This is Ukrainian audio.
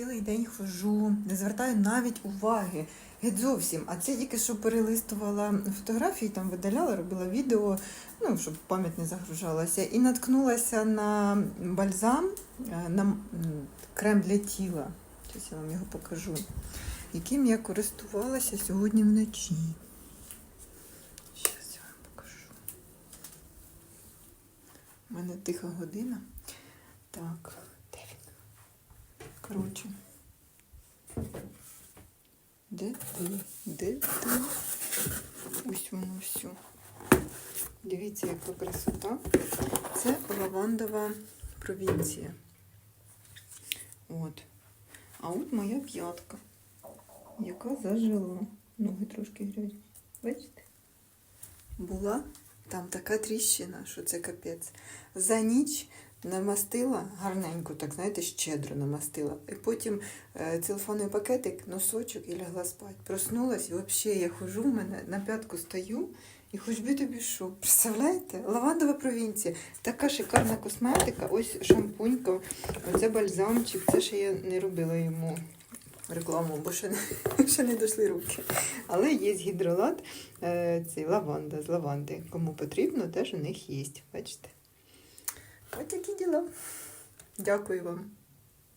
Цілий день хожу, не звертаю навіть уваги. Геть зовсім. А це тільки що перелистувала фотографії, там видаляла, робила відео, ну, щоб пам'ять не загружалася. І наткнулася на бальзам, е, на крем для тіла. Зараз я вам його покажу. Яким я користувалася сьогодні вночі. Зараз я вам покажу. У мене тиха година. Так? Коротше. Де ти? Де ти? Ось воно все. Дивіться, яка красота. Це лавандова провінція. От. А от моя п'ятка, яка зажила. Ноги трошки грязні. Бачите? Була там така тріщина, що це капець. За ніч намастила гарненько, так знаєте, щедро намастила. І потім е, целофановий пакетик, носочок і лягла спати. Проснулась взагалі я хожу, в мене на п'ятку стою. І хоч би тобі що, представляєте? Лавандова провінція. Така шикарна косметика, ось шампунька, оце бальзамчик. Це ще я не робила йому рекламу, бо ще не, ще не дійшли руки. Але є гідролат, е, цей лаванда з лаванди. Кому потрібно, теж у них є. Бачите? Ось діла. Дякую вам.